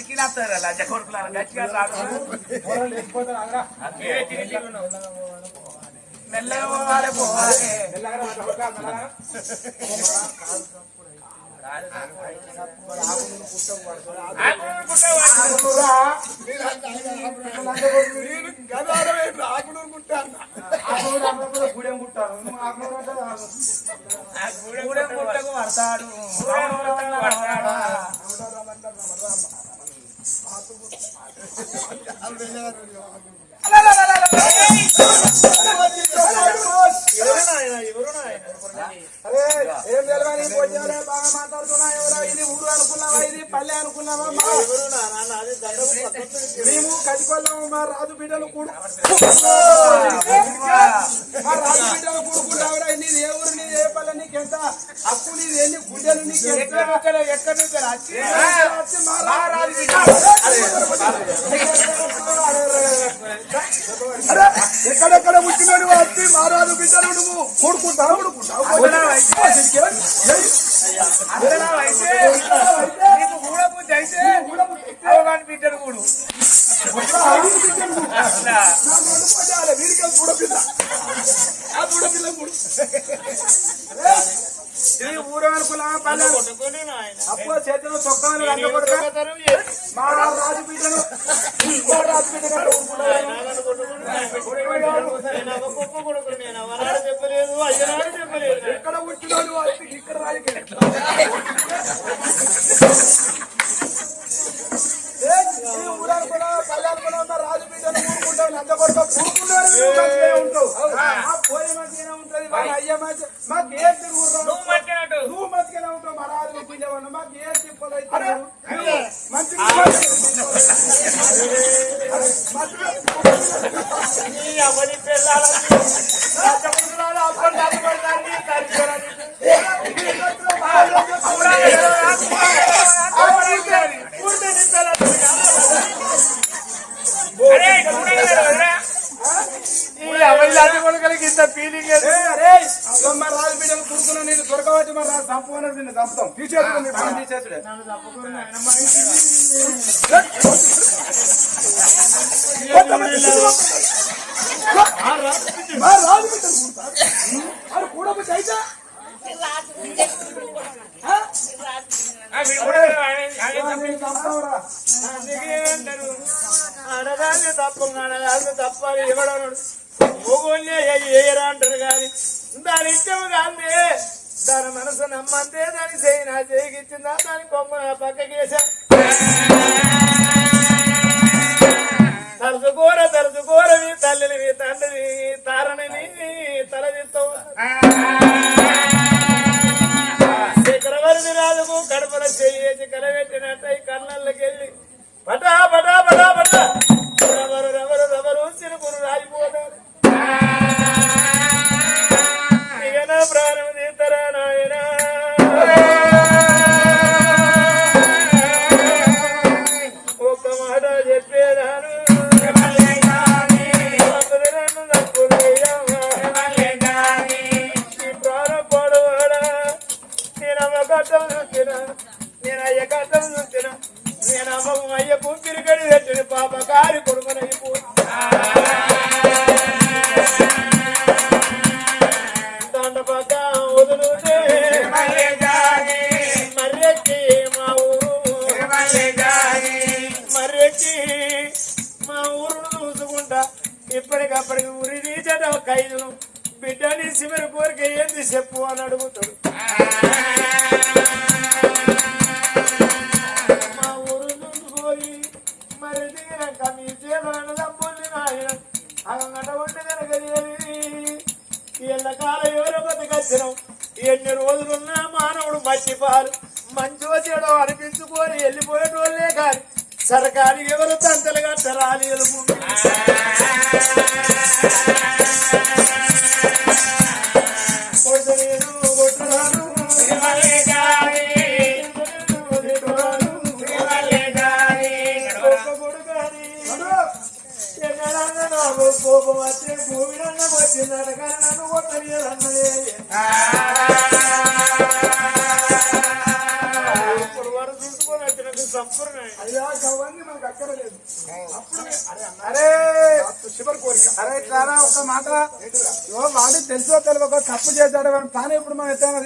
అతికిన లజ్జ కొడుకులారా గట్టిగా మెల్లగా పోవాలి పుట్టవాడు. ఆ గూడెం పుట్టకు పడతాడు. ఏం తెలవని పొద్దునే బాగా మాట్లాడుతున్నా ఎవరో ఇది ఊరు అనుకున్నావా ఇది పల్లె అనుకున్నావా మేము కటికొల్లం మా రాజు బిడ్డలు కూడా మా రాజు బిడ్డ అప్పు నీది ఎన్ని గుడ్డలు నీకెంత ఎక్కడి వచ్చి అరే ఎక్కడెక్కడ పుట్టినాడు వచ్చి మా రాజు బిడ్డలు నువ్వు కూడుకుంటావు కూడుకుంటావు అప్పుడు చేతిలో చొక్కాలు రంగపడతా మా రాజు బిడ్డను మా రాజు బిడ్డ చెప్పలేదు అయ్యనాడు చెప్పలేదు ఎక్కడ పుట్టినాడు వచ్చి ఇక్కడ రాజకీయ ఊరనుకున్నా పల్లె అనుకున్నా ఉన్న రాజు బిడ్డను ఊరుకుంటావు లంచపడతావు ఊరుకున్నాడు నువ్వు మంచిగానే ఉంటావు ఆ. పోయి మంచిగానే ఉంటది మా అయ్య మంచి మాకు ఏం తిరుగుతావు నువ్వు మట్టినట్టు నువ్వు మంచిగానే ఉంటావు మా రాజు బిడ్డవన్న మాకు ఏం తిప్పలేదు మంచి ఎవరి పిల్లలని రాజముద్రాలు అప్పటి దాన్ని అరే చూడండి కదా ఎవరి కొడుకులకి ఇంత ఫీలింగ్ దొరకబట్టి మా నిన్ను చంపుతాం నీ పని తీసేసుడే రాజు అయితే తప్పు తప్పాలి ఇవ్వడం మొగోళ్ళే ఏయరా అంటారు కానీ దాని ఇష్టం కాదే దాని మనసు నమ్మంతే దాని చేయి నా చేయికి దాని కొమ్మ నా పక్కకి వేసా.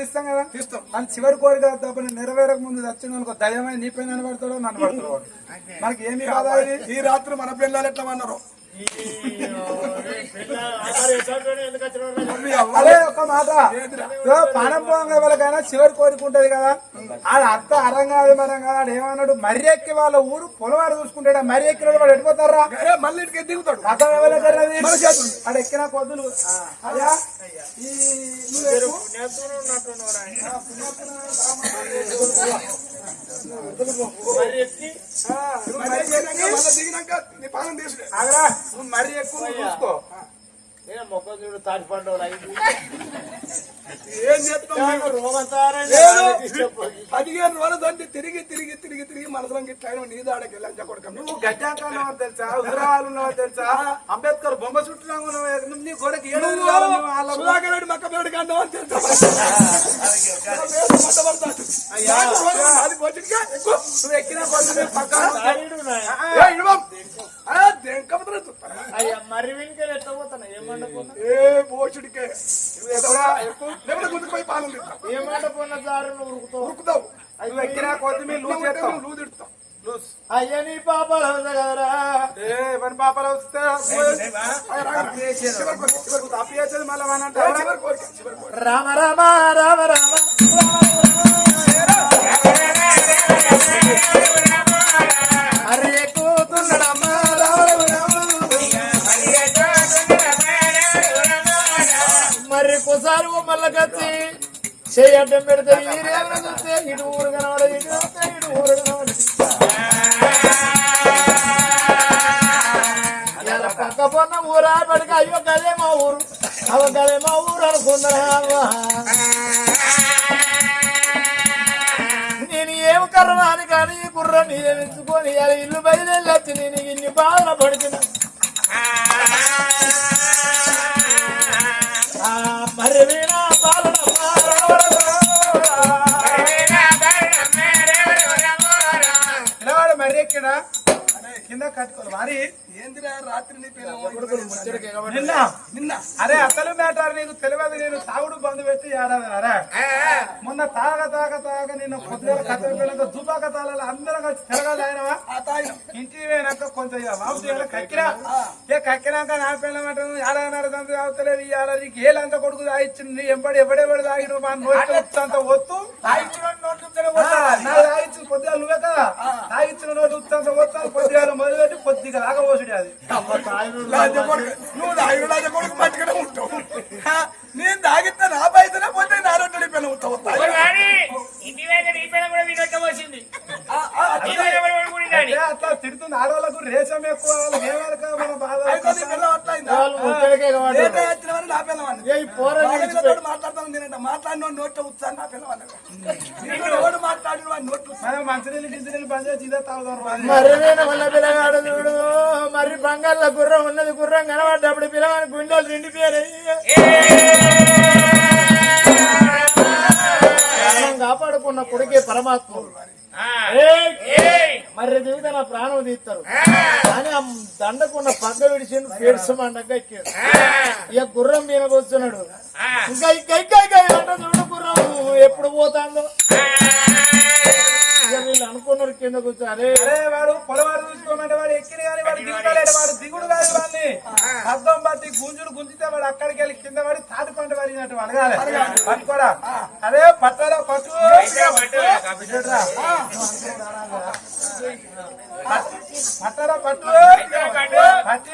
తీస్తాం కదా? తీస్తాం. మన చివరి కోరిక తప్పని నెరవేరక ముందు వచ్చిన అనుకో దయమై నీ పైన నిలబడతాడో నన్ను పడతాడు. మనకి ఏమి ఇది? ఈ రాత్రి మన పిల్లలు ఎట్లా అన్నారు అదే ఒక మాట. పానం పోగా వాళ్ళకైనా చివరి కోరిక ఉంటది కదా. ఆడ అత్త అరం కాదు మరం కాదు ఏమన్నాడు? మర్రి ఎక్కి వాళ్ళ ఊరు పొలవాడు చూసుకుంటాడు? మర్రి ఎక్కిన వాడు ఎడిపోతారా మళ్ళీ ఇంటికి దిగుతాడు మన. ఆడ ఎక్కిన కొద్దులు అయ్యా ఈ ఎక్కు. మరి ఎక్కువ చూసుకో. నేను మొక్క చూడు తాటి పండు ఏం. పదిహేను రోజులు తిరిగి తిరిగి తిరిగి తిరిగి మనసులో ఇట్లా నీ దాడకి లంచ కొడుకు. నువ్వు గడ్డాక ఉన్నావు తెలుసా? ఉన్నావు తెలుసా? అంబేద్కర్ బొమ్మ చుట్టూ ఉన్నావు నువ్వు నీ గోడకి ఏడు ఏమండపోనా ఏ పోషుడికే ఎక్కడా? లేకపోతే ముందుకు పోయి పాలన తింటాం ఏమండపోయిన దారు నువ్వు ఉరుకుతావు ఉరుకుతావు నువ్వు ఎక్కిన కొద్ది మీరు లూజ్ చేస్తావు లూజ్ అయ్యా నీ పాపాలు అవుతాయి కదరా ఏ పని పాపలు వస్తే తప్పు చేసేది తప్పు చేసేది మళ్ళీ రామ రామ రామ రామ అరే కూతున్నాడమ్మా రామ మరి కుసారి మళ్ళీ కత్తి పెడితే ఈ రేవును చూస్తే ఇటు ఊరు ఇటు చూస్తే ఇటు ఊరు పక్క పొన్న ఊరా పడక అయ్యో కదే మా ఊరు. అవ మా ఊరు అనుకున్నా నేను ఏం కర్మాని కానీ ఈ గుర్రం నియమించుకొని ఇల్లు బయలుదేరి నేను ఇన్ని బాధలు పడుతున్నా కట్టుకోవాలి మరి ఏందిరా రాత్రి నిన్న నిన్న. అరే అసలు మ్యాటర్ నీకు తెలియదు. నేను తాగుడు బంద్ పెట్టి ఏడాది అరే మొన్న తాగ తాగ తాగ నిన్న పొద్దున పిల్లక దుబాక తాళాలు అందరం కలిసి తిరగాలి ఆయనవా? తాగిన. ఇంటికి పోయినాక కొంచెం కక్కిరా. ఏ కక్కినాక నా పిల్లమంటే ఏడాదిన్నర దంత తాగుతలేదు. ఇవాళ నీకు ఏలంత కొడుకు తాగిచ్చింది? నీ ఎంబడి ఎవడెవడు తాగిడు మా నోటి అంత వత్తు తాగిచ్చిన నోట్లు పొద్దుగా నువ్వే కదా. తాగిచ్చిన నోటు ఉత్తంత వస్తాను కొద్దిగా ఆగబోసుడు అది. నువ్వు తాగిన లాజ కొడుకు పట్టుకునే ఉంటావు. నేను తాగితే నా పైసలే పోతే నా పిల్ల పిల్ల పిల్ల కూడా ఊరుకుంటాడు. అంటే అట్లా తిడుతుంది. ఆడవాళ్ళకు రేషం ఎక్కువ పిల్ల మాట్లాడతాను నేనంట. మాట్లాడిన నోట్లో ఉత్సాహం నా పిల్లవాడిని మరి నేను వల్ల పిల్లగాడు చూడు మరి బంగాళ్ళ గుర్రం ఉన్నది గుర్రం కనబడ్డప్పుడు పిల్లగాని గుండెలు నిండిపోయారు. ప్రాణం కాపాడుకున్న కొడుకే పరమాత్మ! మరి దిగితే నా ప్రాణం తీస్తారు. కానీ ఆ దండకున్న పగ్గ విడిచిండు పేర్చమండక ఎక్కాడు. ఇక గుర్రం మీద కూర్చున్నాడు. ఇంకా ఇంకా ఇంకా చూడు గుర్రం ఎప్పుడు పోతాందో. వీళ్ళు అనుకున్నారు కింద కూర్చో అరే అరే వాడు పొలవాడు చూసుకోమంటే వాడు ఎక్కిన కానీ వాడు దిగుతలేడు వాడు దిగుడు కాదు వాడిని. అద్దం బట్టి గుంజుడు గుంజితే వాడు అక్కడికి వెళ్ళి కింద పడి తాటి పంట పడినట్టు అడగాలి. పట్టుకోరా అదే పట్టాలో పట్టు. పట్టురా. పట్టారా పట్టు. పట్టు. పట్టి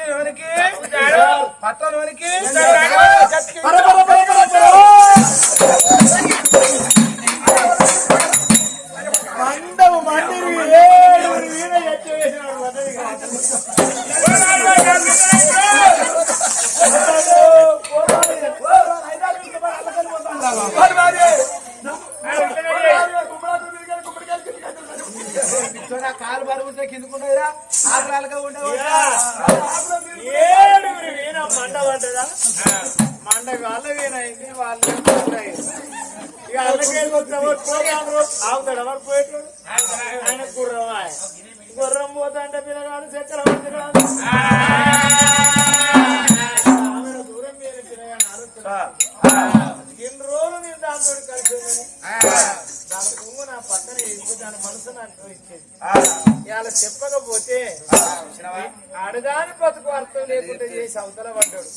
గుర్రం పోతాంటే పిల్లగాడు రాదు ఆమెను దూరం మీద పిల్లగాడు రోజులు నేను దాంతో కలిసి. దాని కొంగు నా పక్కన వేసి దాని మనసు నాకు ఇచ్చేది. ఇవాళ చెప్పకపోతే అడగాని బతుకు అర్థం లేకుండా చేసి అవతల పడ్డాడు.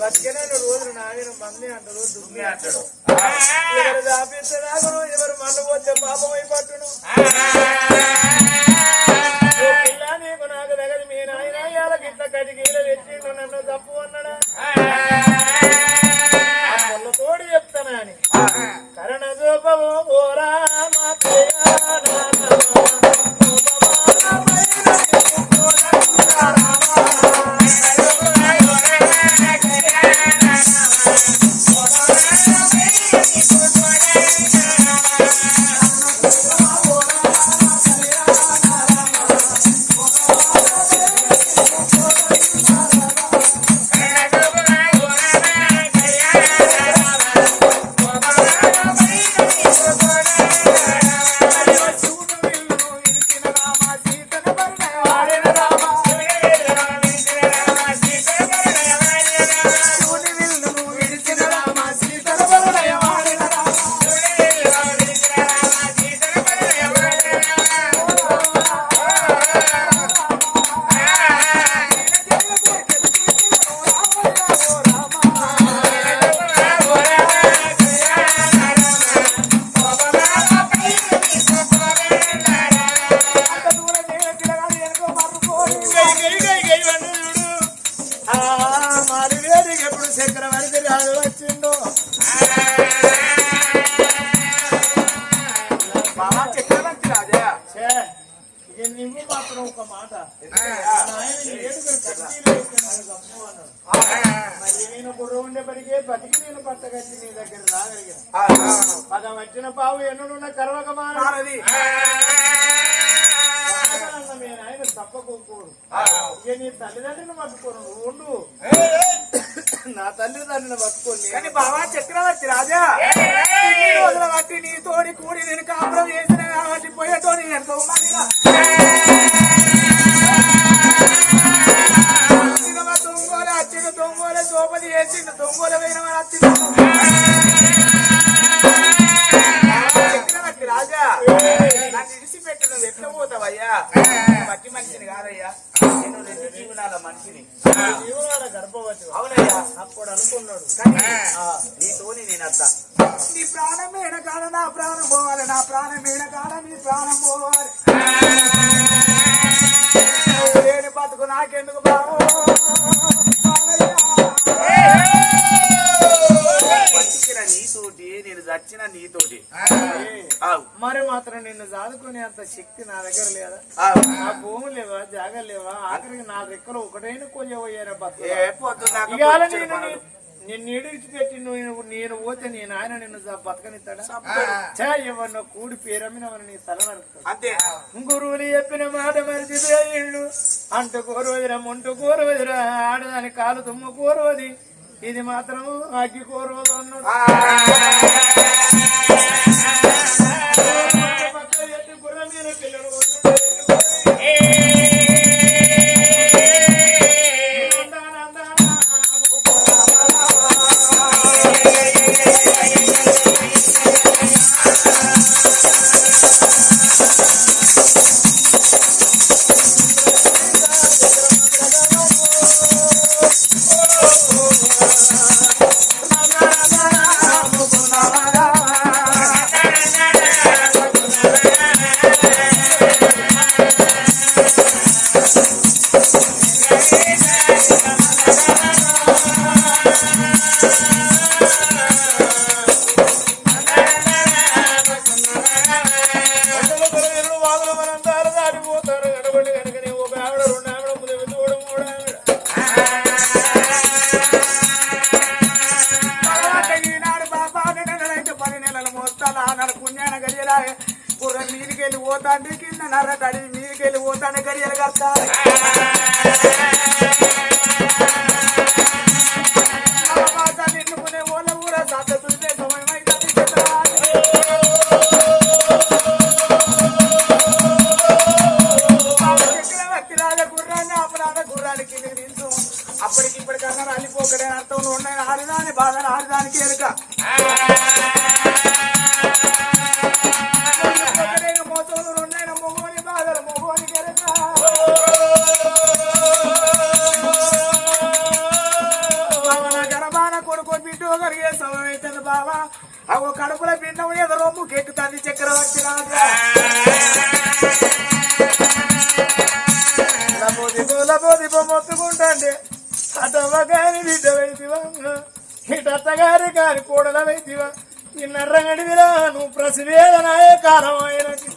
బతికినైన రోజులు నాయన మంది అంటాడు దుమ్మి అంటాడు ఎవరు దాపిస్తే రాగను ఎవరు మన్ను పోతే పాపం పిల్ల నీకు నాకు దగ్గర మీ నాయన ఇవాళ గిట్ల కటికీలు పెట్టిండు నన్ను తప్పు అన్నాడా? favor, పావు ఎన్నున్న కరవక మానది మీ నాయన తప్పకోకూడు ఇక నీ తల్లిదండ్రులను పట్టుకోను ఉండు. నా తల్లిదండ్రులను పట్టుకోని కానీ బాబా చక్రవర్తి రాజా రోజుల బట్టి నీ తోడి కూడి నేను కాపురం చేసిన కాబట్టి పోయేటోని ఎంతో పోతావయ్యా మట్టి మనిషిని కాదయ్యా. నేను రెండు జీవనాల మనిషిని. జీవనాల గర్భవతి అవునయ్యా. అప్పుడు అనుకున్నాడు. కానీ నీతోని నేను అత్త. నీ ప్రాణం కాడ నా ప్రాణం పోవాలి నా ప్రాణం కాడ నీ ప్రాణం పోవాలి. లేని బతుకు నాకెందుకు బాబు చచ్చిన నీతోటి. మరి మాత్రం నిన్ను చాదుకునే అంత శక్తి నా దగ్గర లేదా. నా భూమి లేవా? జాగ లేవా? ఆఖరికి నా రెక్కలు ఒకటైన కొయ్యబోయారా బతుకు నిన్ను ఇడిచిపెట్టి నువ్వు నేను పోతే నేను ఆయన నిన్ను బతకనిస్తాడా? చా ఎవరినో కూడి పేరమ్మినవని నీ తల అంతే. గురువులు చెప్పిన మాట మరిచిపోయిండు అంటు కోరవదిరా ముంటు కోరవదిరా ఆడదాని కాలు తుమ్ము కోరవది ఇది మాత్రం అగ్గి కోరవదు అన్నాడు. పుణ్యాన గుర్రం మీదికెళ్ళి పోతాంటే కింద నర్రటడి మీదికెళ్ళి పోతానే గడియలు కట్టాలి మొత్తుకుంటే రాజా లబోదిబో లబోదిబో మొత్తుకుంటాండి అటవ్వగాని బిడ్డ వైదివా ఇటత్తగారి కాని కూడల వైదివా నిన్నర్రగడివిరా నువ్వు ప్రసివేదనాయే కాలం ఆయనకి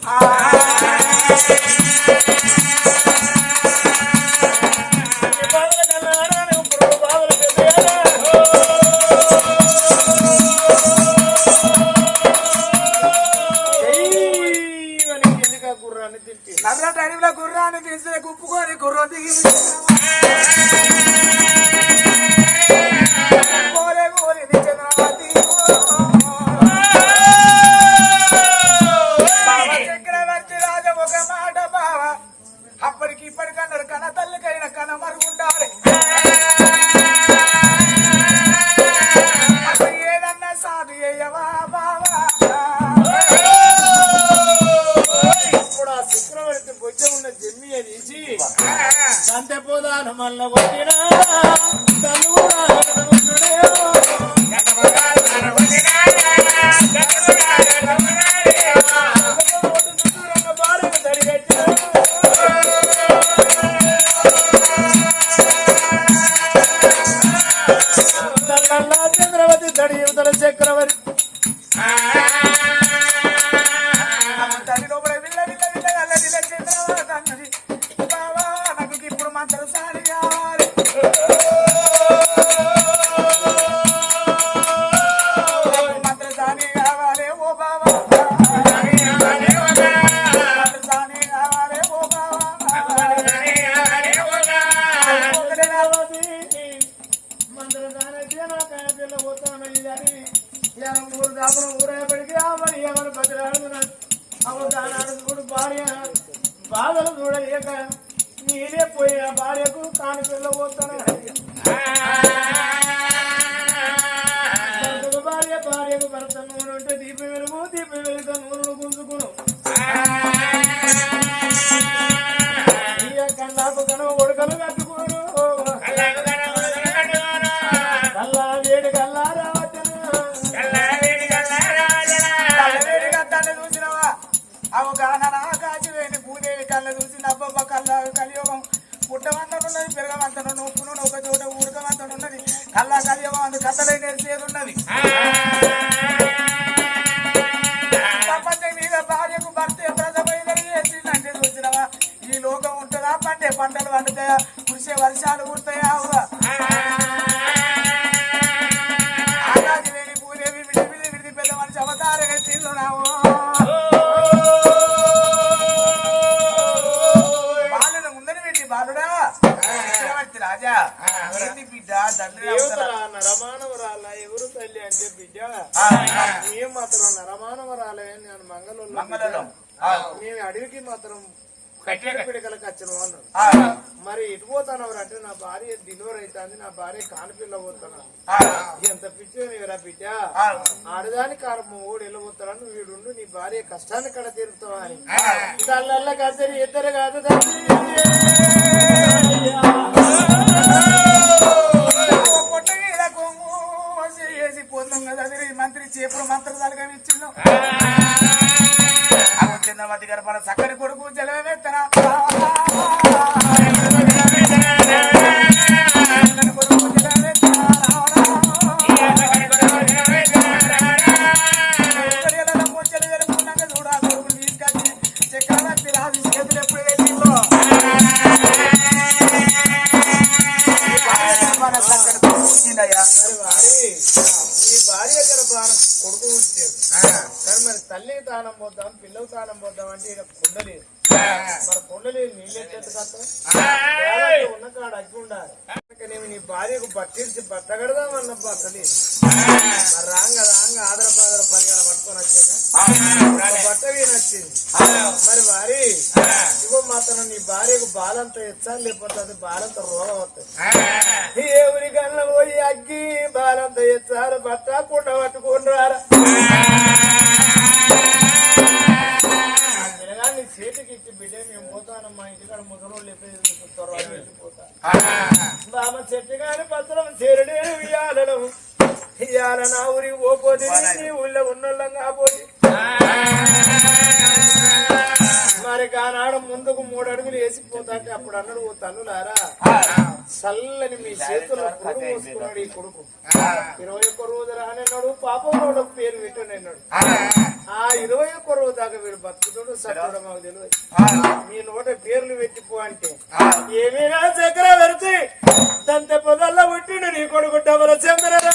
కొడుకలు బాలుడా? చక్రవర్తి రాజా? ఏంది బిడ్డ? తండ్రి నరమానవరాల ఎవరు తల్లి అంటే బిడ్డ? మేము మాత్రం నరమానవరాలే నేను మంగళూరు మంగళం ఆ, మేము అడవికి మాత్రం పిడకలకు అన్నాడు. మరి ఎటు పోతానవరు అంటే నా భార్య డెలివరీ అవుతుంది నా భార్య కానిపిల్ల పోతాను? ఎంత పిచ్చిరా బిడ్డ? ఆడదాని కారము ఓడి వెళ్ళబోతాను వీడుండు నీ భార్య కష్టాన్ని కడ తీరుతావా అని. దానివల్ల ఇద్దరు కాదు చేసి పోతాం కదా మంత్రి చేపుడు మంత్రదాలుగా ఇచ్చిండు. అవి చంద్రమతి గారు మన చక్కని కొడుకు జలవేత్తన అంటే ఇక్కడ కుండలేదు మరి కుండలేదు నీళ్ళు ఎత్తు ఉన్న కాడ అగ్గి ఉండాలి. నేను నీ భార్యకు బట్టించి బట్ట కడదామన్న బట్టలేదు మరి రాంగ రాంగ ఆదర పాదర పదిగల పట్టుకొని వచ్చాక ఒక బట్ట నచ్చింది మరి వారి ఇగో మాత్రం నీ భార్యకు బాలంత ఇచ్చా లేకపోతే అది బాలంత రోగం వస్తుంది ఏ కన్నా పోయి అగ్గి బాలంత ఇచ్చారు బట్ట కుండ పట్టుకుని రారా. ఇంటికాడ ముసలోళ్ళు బామ చెట్టు కాని పత్రం చేరుడే ఉయ్యాలను ఇయ్యాల నా ఊరికి పోపోతే నీ ఊళ్ళో ఉన్నోళ్ళం కానాడు ముందుకు మూడు అడుగులు వేసిపోతాంటే అప్పుడు అన్నాడు ఓ తల్లులారా చల్లని మీ చేతుల్లో కొడుకు ఈ కొడుకు. ఇరవై ఒక్క రోజు రానన్నాడు పాపం రోడ్డు పేరు పెట్టనన్నాడు ఆ. ఇరవై ఒక్క రోజు దాకా వీడు బతుకుతాడు సత్తుడు మాకు తెలియదు మీ నోట పేర్లు పెట్టిపో అంటే ఏమైనా పెడితే దంత పొదల్లో పుట్టిండు నీ కొడుకు డబల చంద్రరాజు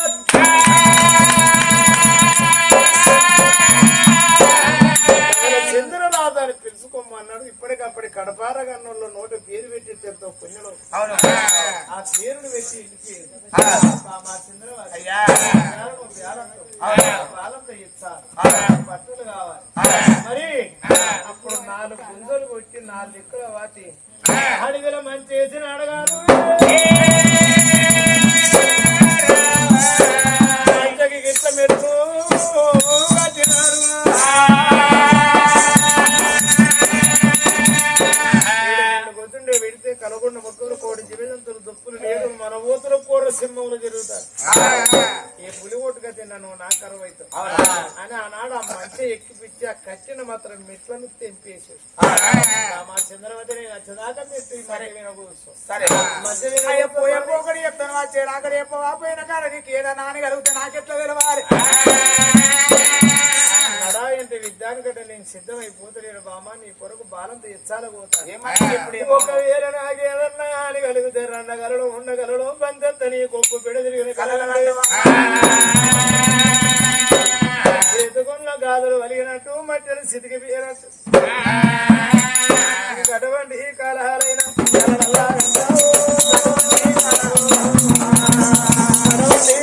తిన్నాను నా కరువు అవుతావు అని ఆనాడు ఆ మంచి ఎక్కిపిచ్చి ఆ కట్టిన మాత్రం మెట్లను తెంపేసి. మా చంద్రవతిని నచ్చదాకా మెట్టు మరి విన కూర్చో సరే. మధ్య అయ్యో పోయే పోకడి చెప్తాను చెప్పవా పోయిన కాడ నీకు కలిగితే నాకెట్లా తెలవాలి? నడా ఏంటి విద్యానికంటే నేను సిద్ధమైపోతలేను బామ్మ నీ కొరకు బాలంతో ఇచ్చాల పోతా. ఏమని ఇప్పుడు ఒకవేళ నాకేదన్నా అని కలిగితే రన్నగలడు ఉండగలడు బంధంత నీ గొప్ప పెడదిరిగిన కలగలడు. చేతుకున్న గాదులు వలిగినట్టు మట్టిని సితికిపోయినట్టు నీకు అటువంటి కలహాలైన. కలహాలైన. అటువంటి